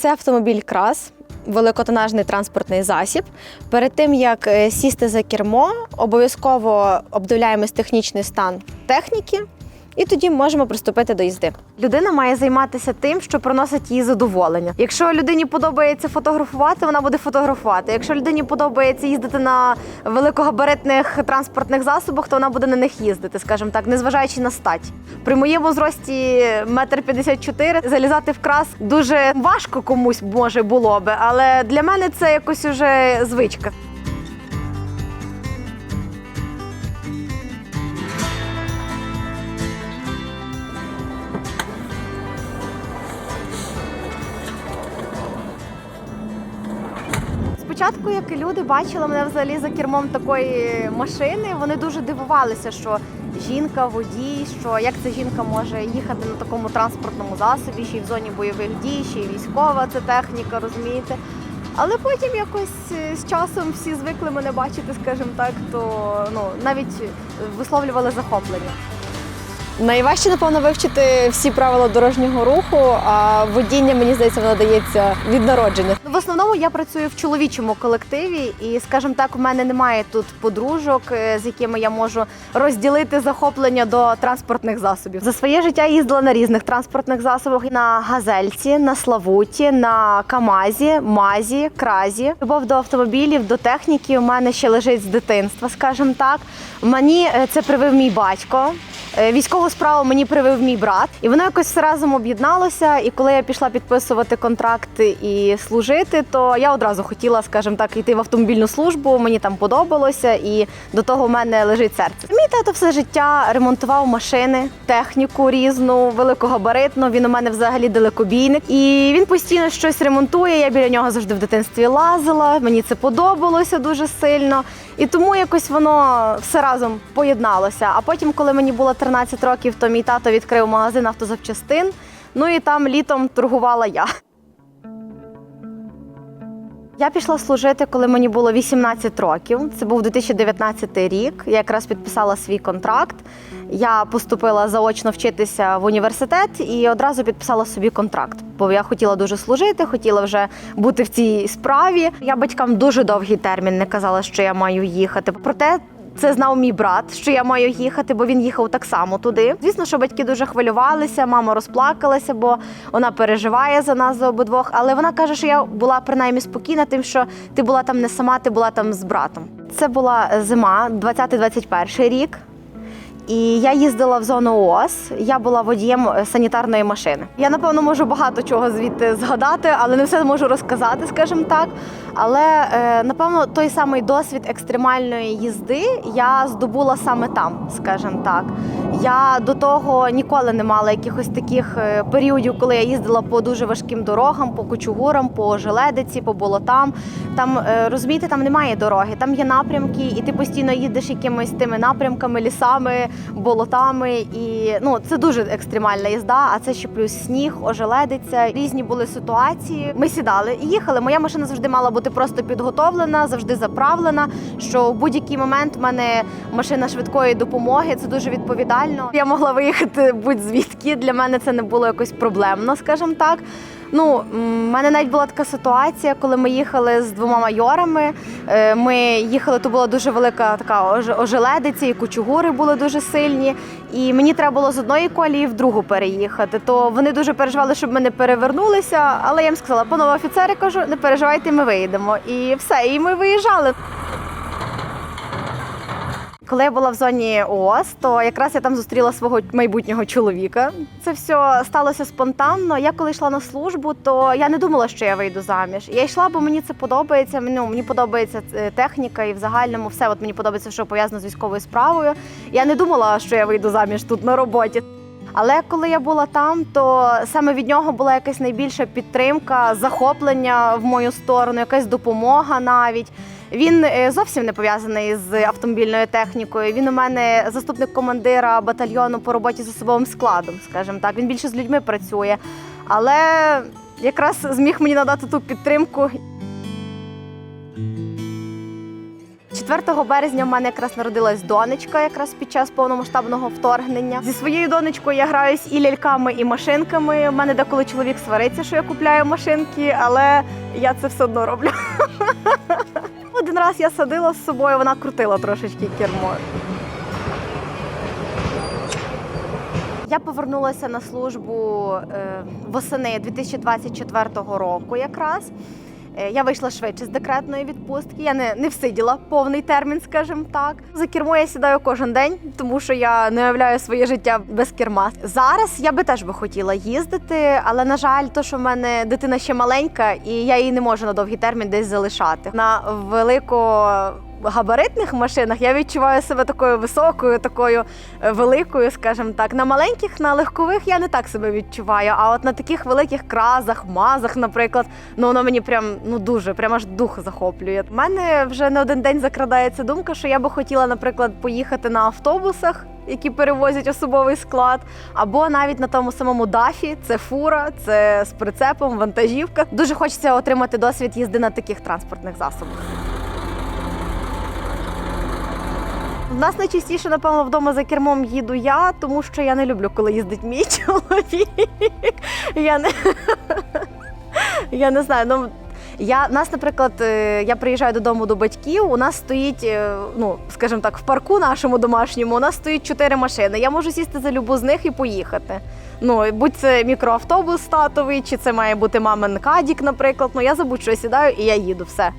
Це автомобіль крас. Великотонажний транспортний засіб. Перед тим як е, сісти за кермо, обов'язково обдивляємось технічний стан техніки, і тоді можемо приступити до їзди. Людина має займатися тим, що приносить їй задоволення. Якщо людині подобається фотографувати, вона буде фотографувати. Якщо людині подобається їздити на великогабаритних транспортних засобах, то вона буде на них їздити, скажімо так, незважаючи на стать. При моєму зрості метр п'ятдесят чотири залізати в крас дуже важко комусь може було би, але для мене це якось уже звичка. Спочатку, як люди бачили мене взагалі за кермом такої машини, вони дуже дивувалися, що жінка, водій, що як ця жінка може їхати на такому транспортному засобі, ще й в зоні бойових дій, ще й військова це техніка, розумієте. Але потім якось е, з часом всі звикли мене бачити, скажімо так, то ну навіть висловлювали захоплення. Найважче, напевно, вивчити всі правила дорожнього руху, а водіння, мені здається, воно дається від народження. В основному я працюю в чоловічому колективі, і, скажімо так, у мене немає тут подружок, е, з якими я можу розділити захоплення до транспортних засобів. За своє життя їздила на різних транспортних засобах: на газельці, на славуті, на камазі, мазі, кразі. Любов до автомобілів, до техніки у мене ще лежить з дитинства, скажімо так. Мені е, це привив мій батько. Е, Військову справу мені привив мій брат, і воно якось разом об'єдналося. І коли я пішла підписувати контракт і служити, то я одразу хотіла, скажімо так, йти в автомобільну службу. Мені там подобалося, і до того в мене лежить серце. Тато все життя ремонтував машини, техніку різну, великогабаритну. Він у мене взагалі далекобійник, і він постійно щось ремонтує. Я біля нього завжди в дитинстві лазила. Мені це подобалося дуже сильно. І тому якось воно все разом поєдналося. А потім, коли мені було 13 років, то мій тато відкрив магазин автозапчастин. Ну і там літом торгувала я. Я пішла служити, коли мені було 18 років. Це був 2019 рік. Я якраз підписала свій контракт. Я поступила заочно вчитися в університет і одразу підписала собі контракт. Бо я хотіла дуже служити, хотіла вже бути в цій справі. Я батькам дуже довгий термін не казала, що я маю їхати. Проте це знав мій брат, що я маю їхати, бо він їхав так само туди. Звісно, що батьки дуже хвилювалися, мама розплакалася, бо вона переживає за нас за обидвох. Але вона каже, що я була принаймні спокійна, тим, що ти була там не сама, ти була там з братом. Це була зима, 20-21 рік. І я їздила в зону ООС. Я була водієм е, санітарної машини. Я напевно можу багато чого звідти згадати, але не все можу розказати, скажімо так. Але е, напевно той самий досвід екстремальної їзди я здобула саме там, скажімо так. Я до того ніколи не мала якихось таких е, періодів, коли я їздила по дуже важким дорогам, по кучугурам, по желедиці, по болотам. Там розумієте, там немає дороги, там є напрямки, і ти постійно їдеш якимись тими напрямками, лісами, болотами. І ну це дуже екстремальна їзда. А це ще плюс сніг, ожеледиця. Різні були ситуації. Ми сідали і їхали. Моя машина завжди мала бути просто підготовлена, завжди заправлена. Що в будь-який момент в мене машина швидкої допомоги. Це дуже відповідально. Я могла виїхати будь-звідки. Для мене це не було якось проблемно, скажімо так. Ну, в мене навіть була така ситуація, коли ми їхали з двома майорами. Е, Ми їхали, то була дуже велика така ож- ожеледиця, і кучугури були дуже сильні. І мені треба було з одної колії в другу переїхати. То вони дуже переживали, щоб ми не перевернулися. Але я їм сказала, панове офіцери, кажу, не переживайте, ми виїдемо. І все, і ми виїжджали. Коли я була в зоні ООС, то якраз я там зустріла свого майбутнього чоловіка. Це все сталося спонтанно. Я коли йшла на службу, то я не думала, що я вийду заміж. Я йшла, бо мені це подобається. Ну, мені подобається е, техніка і в загальному все. От мені подобається, що пов'язано з військовою справою. Я не думала, що я вийду заміж тут на роботі. Але коли я була там, то саме від нього була якась найбільша підтримка, захоплення в мою сторону, якась допомога навіть. Він е, зовсім не пов'язаний з автомобільною технікою. Він у мене заступник командира батальйону по роботі з особовим складом, скажімо так. Він більше з людьми працює, але якраз зміг мені надати ту підтримку. 4 березня в мене якраз народилась донечка, якраз під час повномасштабного вторгнення. Зі своєю донечкою я граюсь і ляльками, і машинками. У мене деколи чоловік свариться, що я купляю машинки, але я це все одно роблю. Раз я садила з собою, вона крутила трошечки кермо. Я повернулася на службу е, восени 2024 року якраз. Е, Я вийшла швидше з декретної відпустки. Я не, не всиділа повний термін, скажімо так. За кермо я сідаю кожен день, тому що я не уявляю своє життя без керма. Зараз я би теж би хотіла їздити, але на жаль, то що в мене дитина ще маленька, і я її не можу на довгий термін десь залишати. На велику габаритних машинах я відчуваю себе такою високою, такою е, великою, скажімо так. На маленьких, на легкових я не так себе відчуваю. А от на таких великих кразах, мазах, наприклад, ну воно мені прям ну дуже, прям аж дух захоплює. У мене вже не один день закрадається думка, що я би хотіла, наприклад, поїхати на автобусах. Які перевозять особовий склад, або навіть на тому самому дафі, це фура, це з прицепом, вантажівка. Дуже хочеться отримати досвід їзди на таких транспортних засобах. У нас найчастіше, напевно, вдома за кермом їду я, тому що я не люблю, коли їздить мій чоловік. Я не, я не знаю. Ну, я, нас, наприклад, е, я приїжджаю додому до батьків. У нас стоїть, е, ну скажімо так, в парку нашому домашньому, у нас стоїть чотири машини. Я можу сісти за любу з них і поїхати. Ну, будь це мікроавтобус татовий, чи це має бути мамин кадік, наприклад. Ну я за будь-що сідаю і я їду. Все.